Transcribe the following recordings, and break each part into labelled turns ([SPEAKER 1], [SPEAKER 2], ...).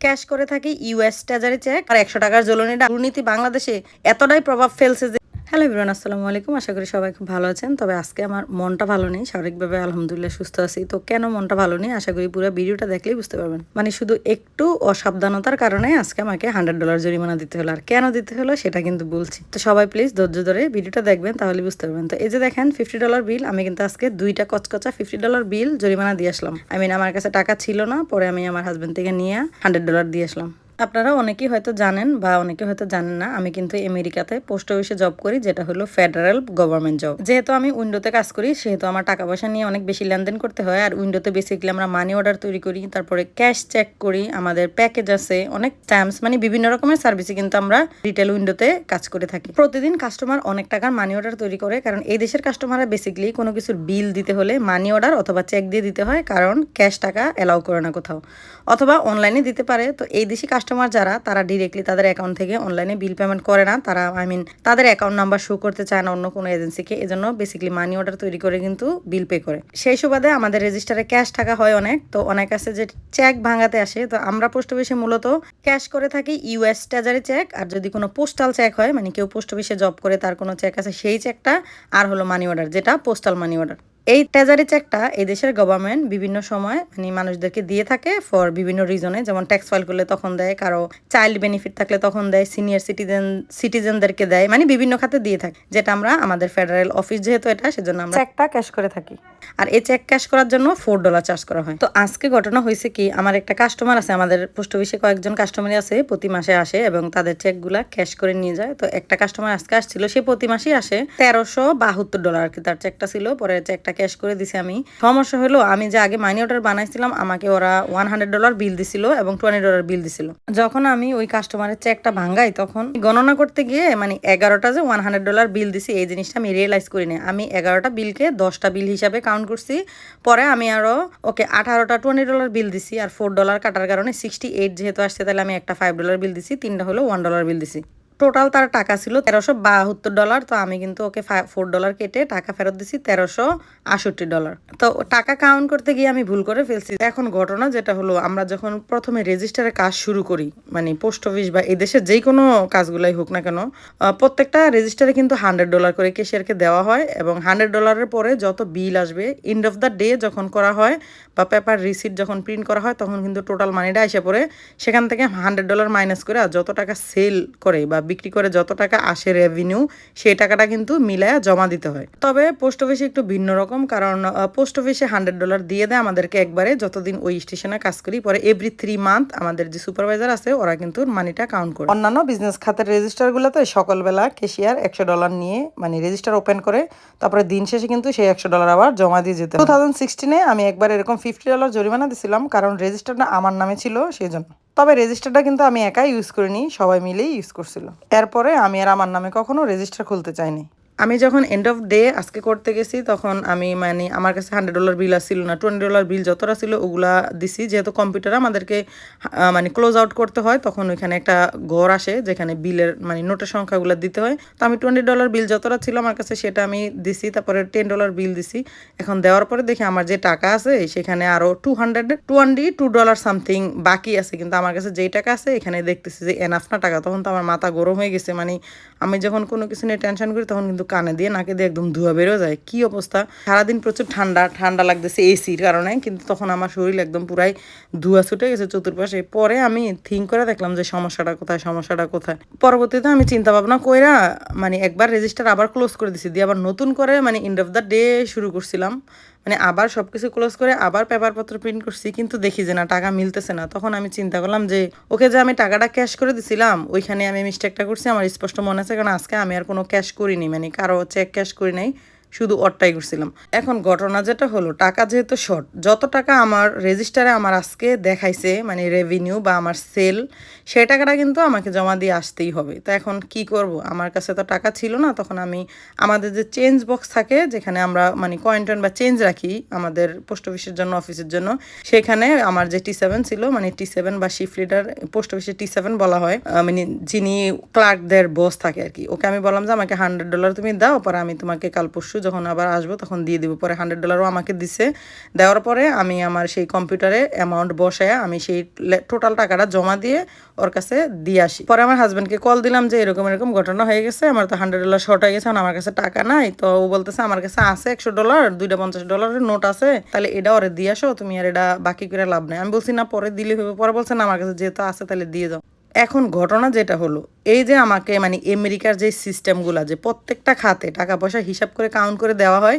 [SPEAKER 1] Cash করে থাকি US treasury check আর একশো টাকার জ্বলনিটা দুর্নীতি বাংলাদেশে এতটাই প্রভাব ফেলছে যে হ্যালো ইবরান আসসালামু আলাইকুম। আশা করি সবাই খুব ভালো আছেন। তবে আজকে আমার মনটা ভালো নেই। শারীরিকভাবে আলহামদুলিল্লাহ সুস্থ আছি। তো কেন মনটা ভালো নেই? আশা করি পুরো ভিডিওটা দেখলেই বুঝতে পারবেন। মানে শুধু একটু অসাবধানতার কারণে আজকে আমাকে হান্ড্রেড ডলার জরিমানা দিতে হলো। আর কেন দিতে হলো সেটা কিন্তু বলছি। তো সবাই প্লিজ ধৈর্য ধরে ভিডিওটা দেখবেন তাহলে বুঝতে পারবেন। তো এই যে দেখেন ফিফটি ডলার বিল আমি কিন্তু আজকে দুইটা কচকচা ফিফটি ডলার বিল জরিমানা দিয়ে আসলাম। আই মিন আমার কাছে টাকা ছিল না, পরে আমি আমার হাজব্যান্ড থেকে নিয়ে হান্ড্রেড ডলার দিয়ে আসলাম। আপনারা অনেকেই হয়তো জানেন বা অনেকে হয়তো জানেন না, আমি কিন্তু আমেরিকাতে পোস্ট অফিসে জব করি, যেটা হলো ফেডারেল গভর্নমেন্ট জব যেহেতু আমি উইন্ডোতে কাজ করি, সেহেতু আমার টাকা পয়সা নিয়ে অনেক বেশি লেনদেন করতে হয়। আর উইন্ডোতে বেসিক্যালি আমরা মানি অর্ডার তৈরি করি, তারপরে ক্যাশ চেক করি, আমাদের প্যাকেজ আছে, অনেক টাইমস মানে বিভিন্ন রকমের সার্ভিসে কিন্তু আমরা রিটেল উইন্ডোতে কাজ করে থাকি। প্রতিদিন কাস্টমার অনেক টাকার মানি অর্ডার তৈরি করে, কারণ এই দেশের কাস্টমাররা বেসিক্যালি কোনো কিছুর বিল দিতে হলে মানি অর্ডার অথবা চেক দিয়ে দিতে হয়, কারণ ক্যাশ টাকা অ্যালাউ করে না কোথাও। অথবা অনলাইনে দিতে পারে, তো এই দেশি কাস্টমার যারা, তারা ডিরেক্টলি তাদের অ্যাকাউন্ট থেকে অনলাইনে বিল পেমেন্ট করে না। তারা আই মিন তাদের অ্যাকাউন্ট নাম্বার শো করতে চায় না অন্য কোনো এজেন্সিকে এজন্য বেসিক্যালি মানি অর্ডার তৈরি করে কিন্তু বিল পে করে। সেই সুবাদে আমাদের রেজিস্টারে ক্যাশ টাকা হয় অনেক। তো অনেক আছে যে চেক ভাঙাতে আসে। তো আমরা পোস্ট অফিসে মূলত ক্যাশ করে থাকি ইউএস ট্রেজারি চেক আর যদি কোনো পোস্টাল চেক হয় মানে কেউ পোস্ট অফিসে জব করে, তার কোনো চেক আছে, সেই চেকটা আর হলো মানি অর্ডার যেটা পোস্টাল মানি অর্ডার এই ট্রেজারি চেকটা এই দেশের গভর্নমেন্ট বিভিন্ন সময় মানে মানুষদেরকে দিয়ে থাকে ফর বিভিন্ন রিজনে যেমন ট্যাক্স ফাইল করলে তখন দেয় কারও চাইল্ড বেনিফিট থাকলে তখন দেয় সিনিয়র সিটিজেন সিটিজেনদেরকে দেয় মানে বিভিন্ন খাতে দিয়ে থাকে। যেটা আমরা আমাদের ফেডারেল অফিস যেহেতু এটা সেজন্য আমরা চেকটা ক্যাশ করে থাকি। আর এই চেক ক্যাশ করার জন্য ফোর ডলার চার্জ করা হয়। তো আজকে ঘটনা হয়েছে কি আমার একটা কাস্টমার আছে আমাদের পোস্ট অফিসে কয়েকজন কাস্টমারই আছে প্রতি মাসে আসে এবং তাদের চেকগুলা ক্যাশ করে নিয়ে যায়। তো একটা কাস্টমার আজকে আসছিল সে প্রতি মাসেই আসে তেরোশো বাহাত্তর ডলার আর কি তার চেকটা ছিল পরে চেকটা ক্যাশ করে দিছি আমি। সমস্যা হলো, আমি যে আগে মানি অর্ডার বানাইছিলাম, আমাকে ওরা ওয়ান হান্ড্রেড ডলার বিল দিছিল এবং টোয়েন্টি ডলার বিল দিছিল। যখন আমি ওই কাস্টমারের চেকটা ভাঙ্গাই তখন গণনা করতে গিয়ে মানে এগারোটা যে ওয়ান হান্ড্রেড ডলার বিল দিছি, এই জিনিসটা আমি রিয়েলাইজ করি না আমি এগারোটা বিলকে দশটা বিল হিসাবে কাউন্ট করছি। পরে আমি আরও, ওকে আঠারোটা টোয়েন্টি ডলার বিল দিছি, আর ফোর ডলার কাটার কারণে সিক্সটি এইট যেহেতু আসছে, তাহলে আমি একটা ফাইভ ডলার বিল দিছি, তিনটা হলো ওয়ান ডলার বিল দিছি। টোটাল তার টাকা ছিল তেরোশো বাহাত্তর ডলার। তো আমি কিন্তু ওকে ফোর ডলার কেটে টাকা ফেরত দিছি তেরোশো আষট্টি ডলার। তো টাকা কাউন্ট করতে গিয়ে আমি ভুল করে ফেলছি। এখন ঘটনা যেটা হলো, আমরা যখন প্রথমে রেজিস্টারে কাজ শুরু করি মানে পোস্ট অফিস বা এই দেশের যেই কোনো কাজগুলাই হোক না কেন প্রত্যেকটা রেজিস্টারে কিন্তু হান্ড্রেড ডলার করে কেশিয়ারকে দেওয়া হয় এবং হান্ড্রেড ডলারের পরে যত বিল আসবে এন্ড অফ দ্য ডে যখন করা হয় বা পেপার রিসিট যখন প্রিন্ট করা হয়, তখন কিন্তু টোটাল মানিটা এসে পড়ে। সেখান থেকে হান্ড্রেড ডলার মাইনাস করে আর যত টাকা সেল করে বা বিক্রি করে যত টাকা আসে রেভিনিউ সেই টাকাটা কিন্তু মিলায়া জমা দিতে হয়। তবে পোস্ট অফিসে একটু ভিন্ন রকম, কারণ পোস্ট অফিসে হান্ড্রেড ডলার দিয়ে দেয় আমাদেরকে একবারে যতদিন ওই স্টেশনে কাজ করি, পরে এভরি থ্রি মান্থ আমাদের যে সুপারভাইজার আছে, ওরা কিন্তু মানিটা কাউন্ট করে। অন্যান্য বিজনেস খাতের রেজিস্টার রেজিস্টারগুলোতে সকালবেলা কেশিয়ার একশো ডলার নিয়ে মানে রেজিস্টার ওপেন করে, তারপরে দিন শেষে কিন্তু সেই একশো ডলার আবার জমা দিয়ে যেতে টু থাউজেন্ড সিক্সটিনে আমি একবার এরকম ফিফটি ডলার জরিমানা দিছিলাম, কারণ রেজিস্টারটা আমার নামে ছিল, সেই জন্য। তবে রেজিস্টারটা কিন্তু আমি একাই ইউজ করিনি, সবাই মিলেই ইউজ করছিল। এরপরে আমি আর আমার নামে কখনো রেজিস্টার খুলতে চাইনি। আমি যখন এন্ড অফ ডে আজকে করতে গেছি, তখন আমি মানে আমার কাছে হান্ড্রেড ডলার বিল আসছিল না। টোয়েন্টি ডলার বিল যতটা ছিল ওগুলা দিছি। যেহেতু কম্পিউটার আমাদেরকে মানে ক্লোজ আউট করতে হয়, তখন ওইখানে একটা ঘর আসে, যেখানে বিলের মানে নোটের সংখ্যাগুলো দিতে হয়। তো আমি টোয়েন্টি ডলার বিল যতটা ছিল আমার কাছে সেটা আমি দিছি, তারপরে টেন ডলার বিল দিছি। এখন দেওয়ার পরে দেখি আমার যে টাকা আছে, সেখানে আরও two hundred twenty two dollar something বাকি আছে। কিন্তু আমার কাছে যেই টাকা আছে, এখানে দেখতেছি যে এনাফ না টাকা। তখন তো আমার মাথা গরম হয়ে গেছে। মানে আমি যখন কোনো কিছু নিয়ে টেনশন করি, তখন কিন্তু কানে দিয়ে নাকে দিয়ে একদম ধোয়া বেরো যায়। কি অবস্থা? সারাদিন প্রচুর ঠান্ডা ঠান্ডা লাগতেছে এসির কারণে, কিন্তু তখন আমার শরীর একদম পুরাই ধোয়া ছুটে গেছে চতুর্পাশে। পরে আমি থিঙ্ক করে দেখলাম যে সমস্যাটা কোথায় সমস্যাটা কোথায়। পরবর্তীতে আমি চিন্তা ভাবনা কইরা মানে একবার রেজিস্টার আবার ক্লোজ করে দিছি। দিয়ে আবার নতুন করে মানে এন্ড অফ দ্য ডে শুরু করছিলাম। মানে আবার সব কিছু ক্লোজ করে আবার পেপারপত্র প্রিন্ট করছি, কিন্তু দেখি যে না, টাকা মিলতেছে না। তখন আমি চিন্তা করলাম যে, ওকে যে আমি টাকাটা ক্যাশ করে দিছিলাম, ওইখানে আমি মিস্টেকটা করছি, আমার স্পষ্ট মনে আছে, কারণ আজকে আমি আর কোনো ক্যাশ করিনি মানে কারও চেক ক্যাশ করি নাই। শুধু অটটাই করছিলাম এখন ঘটনা যেটা হলো, টাকা যেহেতু শর্ট যত টাকা আমার রেজিস্টারে আমার আজকে দেখাইছে মানে রেভিনিউ বা আমার সেল সেই টাকাটা কিন্তু আমাকে জমা দিয়ে আসতেই হবে। তো এখন কি করব? আমার কাছে তো টাকা ছিল না, তখন আমি আমাদের যে চেঞ্জ বক্স থাকে, যেখানে আমরা মানে কয়েন টয়েন বা চেঞ্জ রাখি আমাদের পোস্ট অফিসের জন্য অফিসের জন্য, সেখানে আমার যে টি সেভেন ছিল মানে টি সেভেন বা শিফট লিডার পোস্ট অফিসে টি সেভেন বলা হয় মানে যিনি ক্লার্কদের বস থাকে আর কি, ওকে আমি বললাম যে আমাকে হান্ড্রেড ডলার তুমি দাও, পরে আমি তোমাকে কাল পরশু যখন আবার আসব, তখন দিয়ে দিব। পরে হান্ড্রেড ডলারও আমাকে দিছে। দেওয়ার পরে আমি আমার সেই কম্পিউটারে অ্যামাউন্ট বসায় আমি সেই টোটাল টাকাটা জমা দিয়ে ওর কাছে দিয়ে আসি। পরে আমার হাজব্যান্ডকে কল দিলাম যে এরকম এরকম ঘটনা হয়ে গেছে, আমার তো হান্ড্রেড ডলার শর্ট হয়ে গেছে আমার কাছে টাকা নাই। তো ও বলতেছে, আমার কাছে আছে একশো ডলার দুইটা পঞ্চাশ ডলারের নোট আছে, তাহলে এটা ওরে দিয়ে আসো, তুমি আর এটা বাকি করে লাভ নেই। আমি বলছি, না, পরে দিলে হবে পরে বলছে, না, আমার কাছে যেহেতু আছে, তাহলে দিয়ে দাও। এখন ঘটনা যেটা হলো, এই যে আমাকে মানে আমেরিকার যে সিস্টেমগুলো যে প্রত্যেকটা খাতে টাকা পয়সা হিসাব করে কাউন্ট করে দেওয়া হয়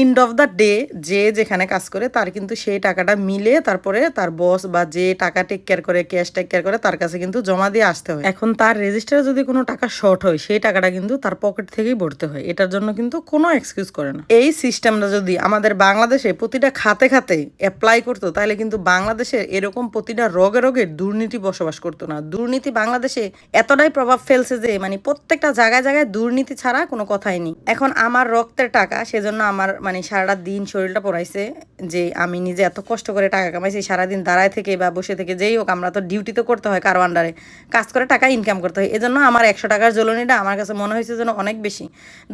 [SPEAKER 1] এন্ড অফ দ্য ডে যে যেখানে কাজ করে, তার কিন্তু সেই টাকাটা মিলে তারপরে তার বস বা যে টাকা টেক কেয়ার করে ক্যাশ টেক কেয়ার করে, তার কাছে কিন্তু জমা দিয়ে আসতে হয়। এখন তার রেজিস্টারে যদি কোনো টাকা শর্ট হয়, সেই টাকাটা কিন্তু তার পকেট থেকেই ভরতে হয়। এটার জন্য কিন্তু কোনো এক্সকিউজ করে না। এই সিস্টেমটা যদি আমাদের বাংলাদেশে প্রতিটা খাতে খাতে অ্যাপ্লাই করতো, তাহলে কিন্তু বাংলাদেশে এরকম প্রতিটা রোগে রোগে দুর্নীতি বসবাস করতো না। দুর্নীতি বাংলাদেশে এতটাই প্রভাব ফেলছে যে মানে প্রত্যেকটা জায়গায় জায়গায় দুর্নীতি ছাড়া কোনো কথাই নেই। এখন আমার রক্তের টাকা, সেজন্য আমার মানে সারাটা দিন শরীরটা পড়াইছে যে আমি নিজে এত কষ্ট করে টাকা কামাইছি, সারাদিন দাঁড়ায় থেকে বা বসে থেকে যেই হোক, আমরা তো ডিউটি তো করতে হয় কারও আন্ডারে কাজ করে টাকা ইনকাম করতে হয়। এজন্য আমার একশো টাকার জ্বলনিটা আমার কাছে মনে হয়েছে যেন অনেক বেশি।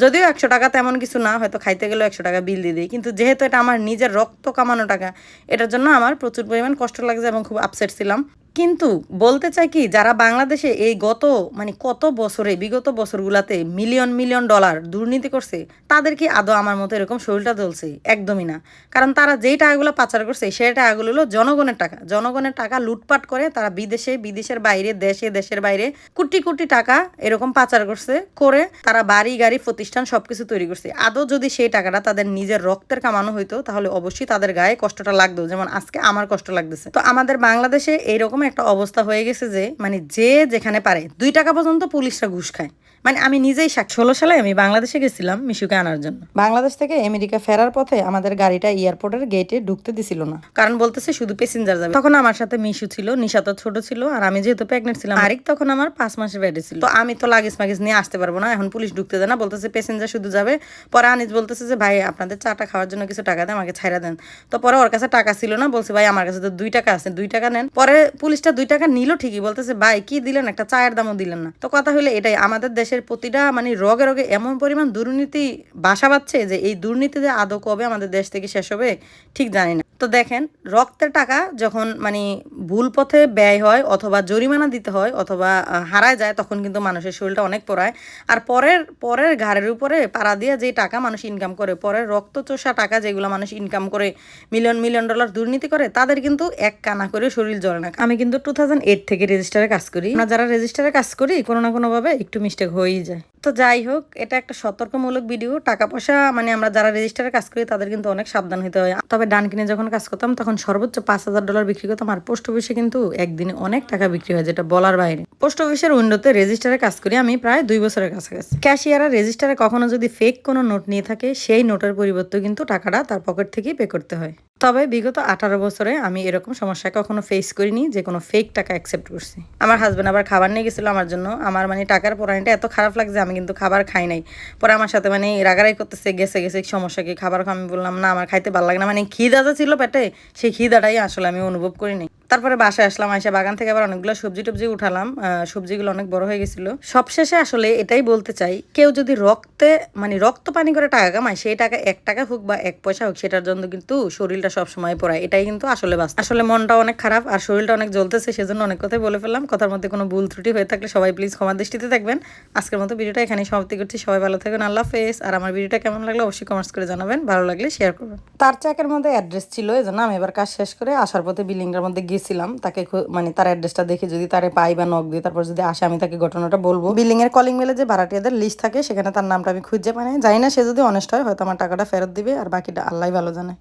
[SPEAKER 1] যদিও একশো টাকা তেমন কিছু না, হয়তো খাইতে গেলেও একশো টাকা বিল দিয়ে দিই। কিন্তু যেহেতু এটা আমার নিজের রক্ত কামানো টাকা, এটার জন্য আমার প্রচুর পরিমাণ কষ্ট লাগছে এবং খুব আপসেট ছিলাম। কিন্তু বলতে চাই কি, যারা বাংলাদেশে এই গত মানে কত বছরে, বিগত বছরগুলাতে মিলিয়ন মিলিয়ন ডলার দুর্নীতি করছে, তাদের কি আদৌ আমার মতো এরকম শরীরটা চলছে একদমই না। কারণ তারা যেই টাকাগুলো পাচার করছে, সেই টাকাগুলো হলো জনগণের টাকা। জনগণের টাকা লুটপাট করে তারা বিদেশে, বিদেশের বাইরে, দেশে, দেশের বাইরে কোটি কোটি টাকা এরকম পাচার করছে, করে তারা বাড়ি, গাড়ি, প্রতিষ্ঠান সবকিছু তৈরি করছে। আদৌ যদি সেই টাকাটা তাদের নিজের রক্তের কামানো হইতো, তাহলে অবশ্যই তাদের গায়ে কষ্টটা লাগতো, যেমন আজকে আমার কষ্ট লাগতেছে। তো আমাদের বাংলাদেশে এইরকম একটা অবস্থা হয়ে গেছে যে মানে যে যেখানে পারে, দুই টাকা পর্যন্ত পুলিশরা ঘুষ খায়। মানে আমি নিজেই ষোলো সালে আমি বাংলাদেশে গেছিলাম মিশুকে আনার জন্য। বাংলাদেশ থেকে আমেরিকা ফেরার পথে আমাদের গাড়িটা এয়ারপোর্টের গেটে ঢুকতে দিছিল না। কারণ বলতেছে শুধু প্যাসেঞ্জার যাবে। তখন আমার সাথে মিশু ছিল নিশা তো ছোট ছিল আর আমি যেহেতু প্রেগনেন্ট ছিলাম আরেক তখন আমার পাঁচ মাসের বেডে ছিল। তো আমি তো লাগেজ মাগেজ নিয়ে আসতে পারব না এখন পুলিশ ঢুকতে দেয় না বলতেছে প্যাসেঞ্জার শুধু যাবে। পরে আনিস বলতেছে যে ভাই আপনাদের চাটা খাওয়ার জন্য কিছু টাকা দেন আমাকে ছাইরা দেন। তো পরে ওর কাছে টাকা ছিল না বলছে ভাই আমার কাছে তো দুই টাকা আছে দুই টাকা নেন। পরে পুলিশটা দুই টাকা নিল ঠিকই বলতেছে ভাই কি দিলেন? একটা চায়ের দামও দিলেন না। তো কথা হলো এটাই আমাদের দেশের প্রতিটা মানে রোগে রোগে এমন পরিমাণ দুর্নীতি বাসা বাঁধছে যে এই দুর্নীতিতে আদৌ কবে আমাদের দেশ থেকে শেষ হবে, ঠিক জানি না। তো দেখেন, রক্তের টাকা যখন মানে ভুল পথে ব্যয় হয় অথবা জরিমানা দিতে হয় অথবা হারায় যায়, তখন কিন্তু মানুষের শরীরটা অনেক পড়ায়। আর পরের পরের ঘাড়ের উপরে পাড়া দিয়ে যে টাকা মানুষ ইনকাম করে, পরের রক্ত চোষা টাকা যেগুলো মানুষ ইনকাম করে মিলিয়ন মিলিয়ন ডলার দুর্নীতি করে, তাদের কিন্তু এক কানা করে শরীর জ্বলে না। আমি কিন্তু টু থাউজেন্ড এইট থেকে রেজিস্টারে কাজ করি। আমরা যারা রেজিস্টারে কাজ করি, কোনো না কোনোভাবে একটু মিস্টেক হয়েই যায়। তো যাই হোক, এটা একটা সতর্কমূলক ভিডিও টাকা পয়সা মানে আমরা যারা রেজিস্টারে কাজ করি, তাদের কিন্তু অনেক সাবধান হতে হয়। তবে ডান কিনে যখন কাজ করতাম, তখন সর্বোচ্চ পাঁচ হাজার ডলার বিক্রি করতাম। আর পোস্ট অফিসে কিন্তু একদিনে অনেক টাকা বিক্রি হয়, যেটা বলার বাইরে। পোস্ট অফিসের উইন্ডোতে রেজিস্টারে কাজ করি আমি প্রায় দুই বছরের কাছাকাছি। ক্যাশিয়াররা রেজিস্টারে কখনো যদি ফেক কোনো নোট নিয়ে থাকে, সেই নোটের পরিবর্তে কিন্তু টাকাটা তার পকেট থেকেই পে করতে হয়। তবে বিগত আঠারো বছরে আমি এরকম সমস্যা কখনো ফেস করিনি, যে কোনো ফেক টাকা অ্যাকসেপ্ট করছি। আমার হাজব্যান্ড আবার খাবার নিয়ে গেছিল আমার জন্য। আমার মানে টাকার পরানিটা এত খারাপ লাগছে, আমি কিন্তু খাবার খাই নাই। পরে আমার সাথে মানে রাগারাই করতেছে, গেছে গেছে সমস্যা কি খাবার? আমি বললাম, না, আমার খাইতে ভালো লাগে না। মানে খিদাটা ছিল পেটে, সেই খিদাটাই আসলে আমি অনুভব করিনি। তারপরে বাসায় আসলাম, আইসা বাগান থেকে আবার অনেকগুলো সবজি টবজি উঠালাম। সবজিগুলো অনেক বড় হয়ে গেছিল। সবশেষে আসলে এটাই বলতে চাই, কেউ যদি রক্তে মানে রক্ত পানি করে টাকা কামায়, সেই টাকা এক টাকা হোক বা এক পয়সা হোক, সেটার জন্য কিন্তু শরীরটা সব সময় পড়ায়। এটাই কিন্তু আসলে বাস আসলে মনটা অনেক খারাপ আর শরীরটা অনেক জ্বলতেছে, সেজন্য অনেক কথাই বলে ফেললাম। কথার মধ্যে কোনো ভুল ত্রুটি হয়ে থাকলে সবাই প্লিজ ক্ষমা দৃষ্টিতে থাকবেন আজকের মতো ভিডিওটা এখানেই সমাপ্তি করছি। সবাই ভালো থাকবেন, আল্লাহ হাফেজ। আর আমার ভিডিওটা কেমন লাগল অবশ্যই কমেন্টস করে জানাবেন। ভালো লাগলে শেয়ার করবেন। তার চাকের মধ্যে অ্যাড্রেস ছিল এই জন্য আমি এবার কাজ শেষ করে আসার পথে বিল্ডিংটার মধ্যে গিয়েছিলাম তাকে মানে তার অ্যাড্রেসটা দেখে যদি তারে পাই বা নক দিয়ে তারপর যদি আসে আমি তাকে ঘটনাটা বলব। বিল্ডিং এর কলিং মেলে যে ভাড়াটিয়াদের লিস্ট থাকে, সেখানে তার নামটা আমি খুঁজে পাই না জানি না সে যদি অনেস্ট হয়, হয়তো আমার টাকাটা ফেরত দিবে, আর বাকিটা আল্লাহ ভালো জানে।